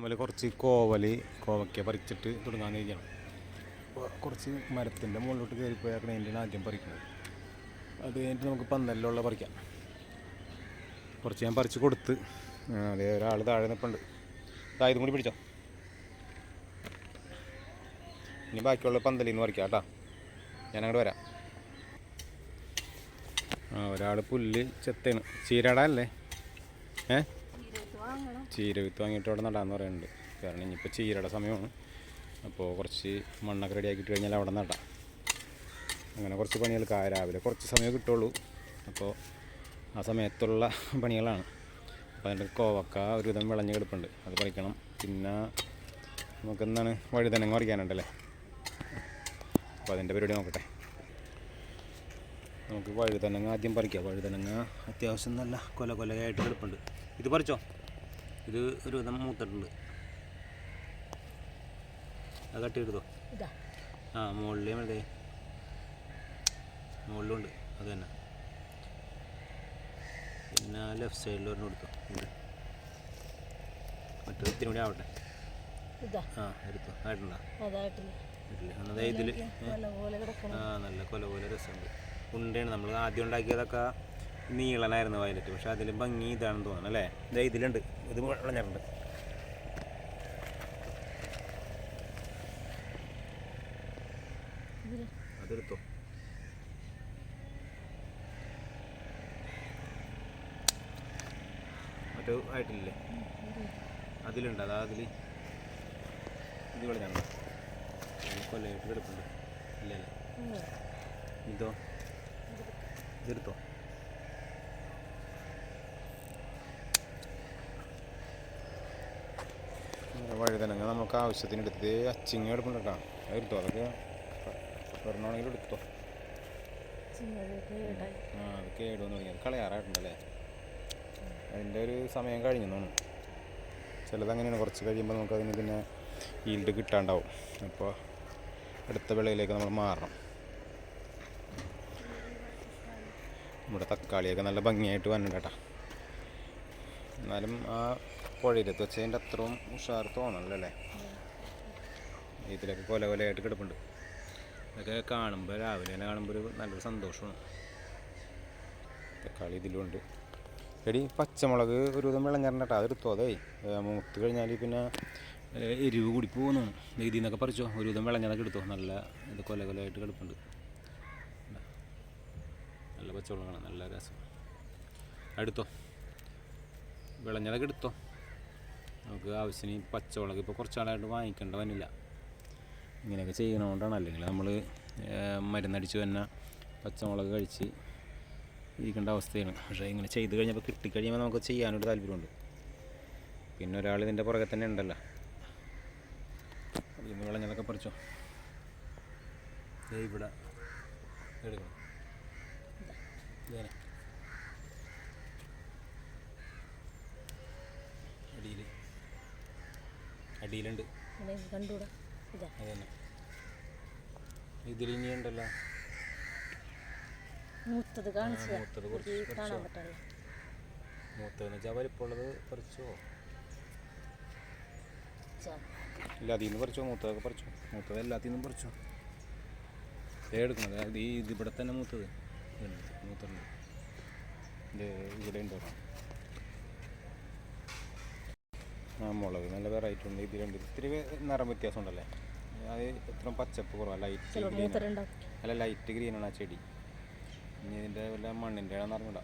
നമ്മൾ കുറച്ച് കോവൽ കോവയ്ക്ക പറിച്ചിട്ട് തുടങ്ങാൻ കഴിയണം അപ്പോൾ കുറച്ച് മരത്തിന്റെ മുകളിലോട്ട് കയറിപ്പോയാക്കണം അതിന്റെ ആദ്യം പറിക്കുന്നത്. അത് കഴിഞ്ഞിട്ട് നമുക്ക് പന്തലിലുള്ള പറിക്കാം. കുറച്ച് ഞാൻ പറിച്ച് കൊടുത്ത് അതെ ഒരാൾ താഴെ നിൽപ്പുണ്ട് ഇതായതും കൂടി പിടിച്ചോ? ഇനി ബാക്കിയുള്ള പന്തലിൽ നിന്ന് പറിക്കാം കേട്ടോ. ഞാൻ അങ്ങോട്ട് വരാം. ആ ഒരാൾ പുല്ല് ചെത്തേണ്. ചീരട അല്ലേ? ഏ? ചീര വിത്ത് വാങ്ങിയിട്ട് അവിടെ നടാന്ന് പറയുന്നുണ്ട്. കാരണം ഇനിയിപ്പോൾ ചീരയുടെ സമയമാണ്. അപ്പോൾ കുറച്ച് മണ്ണൊക്കെ റെഡി കഴിഞ്ഞാൽ അവിടെ നടാം. അങ്ങനെ കുറച്ച് പണികൾ രാവിലെ കുറച്ച് സമയം കിട്ടുള്ളൂ. അപ്പോൾ ആ സമയത്തുള്ള പണികളാണ്. അപ്പോൾ അതിന്റെ കോവക്ക ഒരുവിധം വിളഞ്ഞ് കിടപ്പുണ്ട്. അത് പറിക്കണം. പിന്നെ നമുക്ക് എന്താണ്? വഴുതനങ്ങ പറിക്കാനുണ്ടല്ലേ? അപ്പോൾ അതിന്റെ പരിപാടി നോക്കട്ടെ. നമുക്ക് വഴുതനങ്ങ ആദ്യം പറിക്കാം. വഴുതനങ്ങ അത്യാവശ്യം നല്ല കൊല കൊലയായിട്ട് കിടപ്പുണ്ട്. ഇത് പറിച്ചോ? ഇത് ഒരു വിധം മൂത്തിട്ടുണ്ട്. അത് കട്ട് ചെയ്തോ ആ മുകളിലേ മറ്റേ മുകളിലുണ്ട്. അത് തന്നെ. പിന്നെ ലെഫ്റ്റ് സൈഡിൽ ഒരെണ്ണം എടുത്തു? ഇത്. മറ്റേ ഇത്തിരി കൂടി ആവട്ടെ. ആ എടുത്തു? ആയിട്ടുണ്ടോ? എന്നാൽ ഇതിൽ ആ നല്ല കൊല പോലെ രസമുണ്ട്. ഉണ്ടയാണ് നമ്മൾ ആദ്യം ഉണ്ടാക്കിയതൊക്കെ നീളനായിരുന്നു വയലറ്റ്. പക്ഷെ അതിൽ ഭംഗി ഇതാണെന്ന് തോന്നുന്നു അല്ലേ? ഇതാ ഇതിലുണ്ട്. ഇത് വിളഞ്ഞിട്ടുണ്ട് അതെടുത്തോ. മറ്റേ ആയിട്ടില്ലേ? അതിലുണ്ട് അതാ അതിൽ ഇത് വിളഞ്ഞാണ് കൊല്ലമായിട്ട് കിടപ്പുണ്ട് ഇല്ലല്ലേ? ഉം. ഇതോ? ഇതെടുത്തോ? വഴുതനങ്ങ നമുക്ക് ആവശ്യത്തിന് എടുത്ത് അച്ചിങ്ങ എടുപ്പുണ്ട് കേട്ടോ. അത് എടുത്തോ? അതൊക്കെ വരണമെങ്കിൽ എടുത്തോ? ആ അത് കേടുവന്ന് തുടങ്ങി. അത് കളയാറായിട്ടുണ്ടല്ലേ? അതിന്റെ ഒരു സമയം കഴിഞ്ഞു തോന്നുന്നു. ചിലത് അങ്ങനെയാണ്. കുറച്ച് കഴിയുമ്പോൾ നമുക്ക് അതിന് പിന്നെ ഈൽഡ് കിട്ടാണ്ടാവും. അപ്പോൾ അടുത്ത വിളയിലേക്ക് നമ്മൾ മാറണം. നമ്മുടെ തക്കാളിയൊക്കെ നല്ല ഭംഗിയായിട്ട് വന്നിട്ടാ എന്നാലും ആ പുഴയിലെത്തി. വെച്ചതിന്റെ അത്രയും ഉഷാർ തോന്നണല്ലോ ഇതിലൊക്കെ കൊല കൊലയായിട്ട് കിടപ്പുണ്ട്. ഇതൊക്കെ കാണുമ്പോൾ രാവിലെ തന്നെ കാണുമ്പോൾ ഒരു നല്ലൊരു സന്തോഷമാണ്. തക്കാളി ഇതിലുണ്ട് എടി പച്ചമുളക് ഒരു വിധം കേട്ടോ. അതെടുത്തോ അതേ. മൂത്ത് കഴിഞ്ഞാൽ പിന്നെ എരിവ് കൂടി പോകുന്നു. ഇതിൽ നിന്നൊക്കെ പറിച്ചോ. ഒരു വിധം വിളഞ്ഞതൊക്കെ എടുത്തോ. നല്ല ഇത് കൊല കൊലയായിട്ട് കിടപ്പുണ്ട്. നല്ല പച്ചമുളകാണ്. നല്ല രസം. എടുത്തോ വിളഞ്ഞതൊക്കെ എടുത്തോ. നമുക്ക് ആവശ്യത്തിന് പച്ചമുളക് ഇപ്പോൾ കുറച്ചാളായിട്ട് വാങ്ങിക്കേണ്ട വന്നില്ല. ഇങ്ങനെയൊക്കെ ചെയ്യണോണ്ടാണ്. അല്ലെങ്കിൽ നമ്മൾ മരുന്നടിച്ച് തന്നെ പച്ചമുളക് കഴിച്ച് ഇരിക്കേണ്ട അവസ്ഥയാണ്. പക്ഷേ ഇങ്ങനെ ചെയ്ത് കഴിഞ്ഞപ്പോൾ കിട്ടിക്കഴിയുമ്പോൾ നമുക്ക് ചെയ്യാനൊരു താല്പര്യമുണ്ട്. പിന്നെ ഒരാൾ ഇതിന്റെ പുറകെ തന്നെ ഉണ്ടല്ലോ. അതിന് വിളഞ്ഞതൊക്കെ പറിച്ചോ. ഇവിടെ എടുക്കണം. ഇതേനെ. അടിയിലുണ്ട്. ഇവിടെ കണ്ടൂടാ ഇതാ. അത് തന്നെ ഇതിൽ ഇനിയുണ്ടല്ലോ. മൂത്തത് കാണിച്ചതാ. മൂത്തത് കുറച്ച് കാണാൻ കുറച്ചോ പറ്റില്ല മൂത്തതെന്ന് വെച്ചാൽ വലിപ്പമുള്ളത് പറിച്ചോ. ഇല്ല അതിൽ നിന്ന് പറിച്ചോ? മൂത്തതൊക്കെ പറിച്ചോ? മൂത്തത് എല്ലാത്തിൽ നിന്നും പറിച്ചോ? എടുക്കണം അതായത് ഈ ഇതിവിടെ ഇവിടെ തന്നെ മൂത്തത്. മൂത്തുണ്ട്. ഇത് ഇവിടെ ഉണ്ട്. മുളക് നല്ല വെറൈറ്റി ഉണ്ട്. ഇതിലുണ്ട് ഇത്തിരി നിറം വ്യത്യാസം ഉണ്ടല്ലേ അത് എത്ര പച്ചപ്പ് കുറവാണ് ലൈറ്റ് ഗ്രീൻ അല്ല ലൈറ്റ് ഗ്രീൻ ആണ് ആ ചെടി. ഇനി ഇതിന്റെ വല്ല മണ്ണിന്റെ ആണെന്ന് അറിഞ്ഞൂടാ.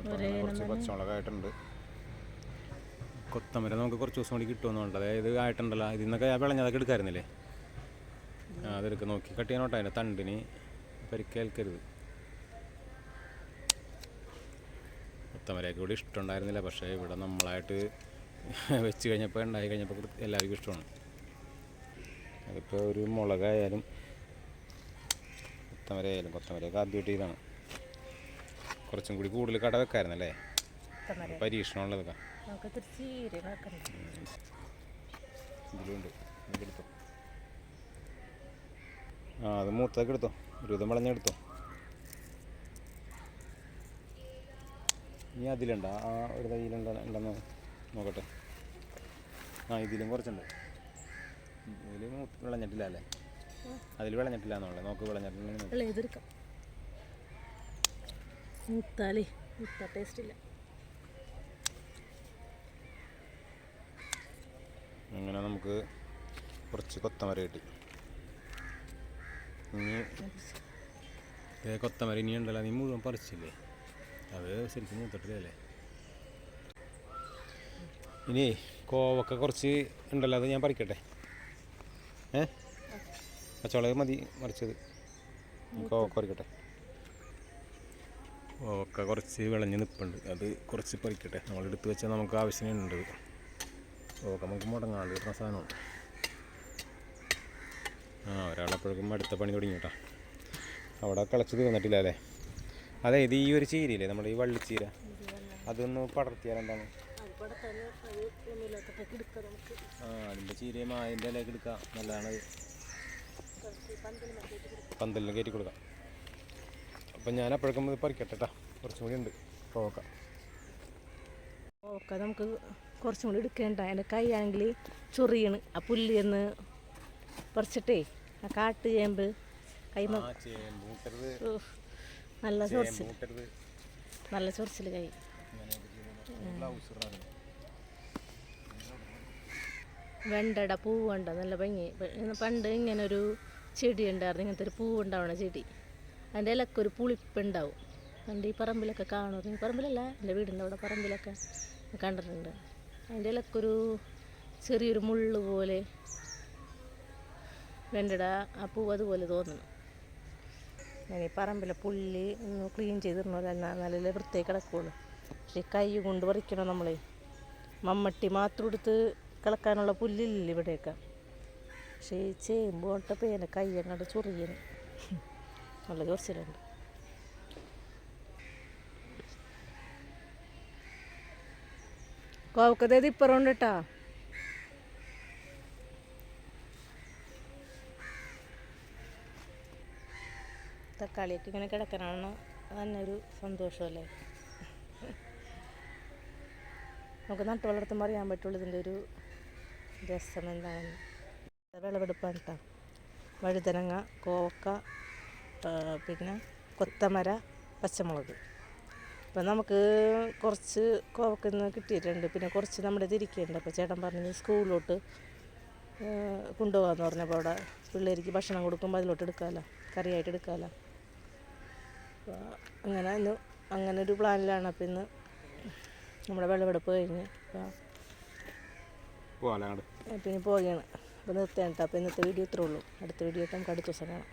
ഇത് കുറച്ച് പച്ചമുളകായിട്ടുണ്ട്. കൊത്തമര നമുക്ക് കുറച്ച് ദിവസം കൂടി കിട്ടുമെന്നുണ്ട്. അതായത് ആയിട്ടുണ്ടല്ലോ ഇതിൽ നിന്നൊക്കെ വിളഞ്ഞതൊക്കെ എടുക്കാറുന്നില്ലേ ആ അതെടുക്ക് നോക്കി. കട്ട് ചെയ്യാനോട്ടെ അതിന്റെ തണ്ടിന് പരിക്കേൽക്കരുത് കൊത്തമരയൊക്കെ ഇവിടെ ഇഷ്ടമുണ്ടായിരുന്നില്ല. പക്ഷേ ഇവിടെ നമ്മളായിട്ട് വെച്ച് കഴിഞ്ഞപ്പോൾ ഉണ്ടായി കഴിഞ്ഞപ്പോൾ എല്ലാവർക്കും ഇഷ്ടമാണ്. അതിപ്പോൾ ഒരു മുളകായാലും കൊത്തമര ആയാലും കൊത്തമരയൊക്കെ ആദ്യമായിട്ട് ഇതാണ്. കുറച്ചും കൂടി കൂടുതൽ കട വെക്കായിരുന്നല്ലേ? പരീക്ഷണമുള്ളതൊക്കെ. ഇതിലുണ്ട് ആ അത് മൂത്തൊക്കെ എടുത്തോ. ഒരു വിധം വിളഞ്ഞെടുത്തോ. ഇനി അതിലുണ്ടോ? ആ ഒരു തൈയിലുണ്ടോ ഉണ്ടെന്ന് നോക്കട്ടെ. ആ ഇതിലും കുറച്ചുണ്ട്. ഇതിൽ വിളഞ്ഞിട്ടില്ല അല്ലേ? അതിൽ വിളഞ്ഞിട്ടില്ല എന്നുള്ളത് നോക്ക് വിളഞ്ഞിട്ടില്ല മുത്താലേ മുത്ത ടേസ്റ്റ് ഇല്ല. അങ്ങനെ നമുക്ക് കുറച്ച് കൊത്തമര കിട്ടി. ഇനി കൊത്തമരി കൊത്തമര ഇനി ഉണ്ടല്ലോ നീ മുഴുവൻ പറിച്ചില്ലേ? അത് ശരിക്കും മൂത്തിട്ടില്ലേ ഇനി കോവക്ക കുറച്ച് ഉണ്ടല്ലോ അത് ഞാൻ പറിക്കട്ടെ? ഏ? പച്ചവളക് മതി മറിച്ചത് കോവക്ക പറിക്കട്ടെ? കോവക്ക കുറച്ച് വിളഞ്ഞ് നിൽപ്പുണ്ട് അത് കുറച്ച് പറിക്കട്ടെ. നമ്മൾ എടുത്ത് വെച്ചാൽ നമുക്ക് ആവശ്യമുണ്ട്. കോവക്ക നമുക്ക് മുടങ്ങാണ്ട് കിട്ടുന്ന സാധനമാണ് ആ ഒരാളപ്പോഴേക്കും അടുത്ത പണി തുടങ്ങി കേട്ടോ. അവിടെ കിളച്ച് തീർന്നിട്ടില്ല അല്ലേ? അതെ ഇത് ഈ ഒരു ചീരയില്ലേ? നമ്മുടെ ഈ വള്ളിച്ചീര അതൊന്ന് പടർത്തിയാൽ എന്താണ്? ആ അതിന്റെ ചീരയും അതിന്റെ ഇലയൊക്കെ എടുക്കാം. നല്ലതാണ് പന്തലിന് കയറ്റി കൊടുക്കാം. അപ്പം ഞാൻ അപ്പോഴേക്കും ഇത് പറിക്കട്ടെ കേട്ടോ കുറച്ചും കൂടി ഉണ്ട്. കോവക്ക ഓക്കെ നമുക്ക് കുറച്ചും കൂടി എടുക്കേണ്ട. എന്റെ കൈയാണെങ്കിൽ ചൊറിയണ്. ആ പുല്ല് എന്ന് പറിച്ചിട്ടേ ആ കാട്ട് ചേമ്പ് കൈമ ചേമ്പ് നല്ല ചൊറിച്ചിൽ നല്ല ചൊറിച്ചിൽ കൈ. വെണ്ടട പൂവുണ്ട നല്ല ഭംഗി. പണ്ട് ഇങ്ങനെ ഒരു ചെടി ഉണ്ടായിരുന്നു. ഇങ്ങനത്തെ ഒരു പൂവുണ്ടാവണ ചെടി. അതിന്റെ ഇലക്ക് ഒരു പുളിപ്പുണ്ടാവും. പണ്ട് ഈ പറമ്പിലൊക്കെ കാണും ഈ പറമ്പിലല്ല എന്റെ വീടിന്റെ അവിടെ പറമ്പിലൊക്കെ കണ്ടിട്ടുണ്ട്. അതിന്റെ ഇലക്കൊരു ചെറിയൊരു മുള്ളു പോലെ വെണ്ടട ആ പൂവ് അതുപോലെ തോന്നുന്നു. ഞാൻ ഈ പറമ്പിലെ പുല്ല് ഒന്ന് ക്ലീൻ ചെയ്തിടണമല്ലോ നല്ല വൃത്തിയായി കിടക്കുള്ളൂ. പക്ഷേ കൈ കൊണ്ട് പറിക്കണം നമ്മൾ മമ്മട്ടി മാത്രം എടുത്ത് കിളക്കാനുള്ള പുല്ലില്ല ഇവിടെയൊക്കെ? പക്ഷേ ഈ ചേമ്പ് പേന കൈ അങ്ങോട്ട് ചൊറിയന് നല്ല ചൊറിച്ചിലുണ്ട്. കോവക്കതേത് ഇപ്പറുണ്ട് കേട്ടോ തക്കാളിയൊക്കെ ഇങ്ങനെ കിടക്കാനാണ് തന്നെ ഒരു സന്തോഷമല്ലേ? നമുക്ക് നട്ടു വളർത്തുമ്പോൾ അറിയാൻ പറ്റുള്ളൂ ഇതിന്റെ ഒരു രസം എന്താണെന്ന്. വിളവെടുപ്പാണ് കേട്ടോ. വഴുതനങ്ങ കോവക്ക പിന്നെ കൊത്തമര പച്ചമുളക്. അപ്പം നമുക്ക് കുറച്ച് കോവക്ക ഇന്ന് കിട്ടിയിട്ടുണ്ട്. പിന്നെ കുറച്ച് നമ്മുടെ തിരിക്കുന്നുണ്ട് അപ്പോൾ ചേട്ടൻ പറഞ്ഞ് സ്കൂളിലോട്ട് കൊണ്ടുപോകാമെന്ന് പറഞ്ഞപ്പോൾ അവിടെ പിള്ളേർക്ക് ഭക്ഷണം കൊടുക്കുമ്പോൾ അതിലോട്ട് എടുക്കാമല്ലോ കറിയായിട്ട് എടുക്കാമല്ലോ. അപ്പോൾ അങ്ങനെ ഇന്ന് അങ്ങനെ ഒരു പ്ലാനിലാണ്. അപ്പം ഇന്ന് നമ്മുടെ വിളവെടുപ്പ് കഴിഞ്ഞ് അപ്പോൾ പിന്നെ പോവുകയാണ്. അപ്പോൾ നിർത്തേണ്ട അപ്പോൾ ഇന്നത്തെ വീഡിയോ ഇത്രേ ഉള്ളൂ. അടുത്ത വീഡിയോ ആയിട്ട് നമുക്ക് അടുത്ത ദിവസം കാണാം.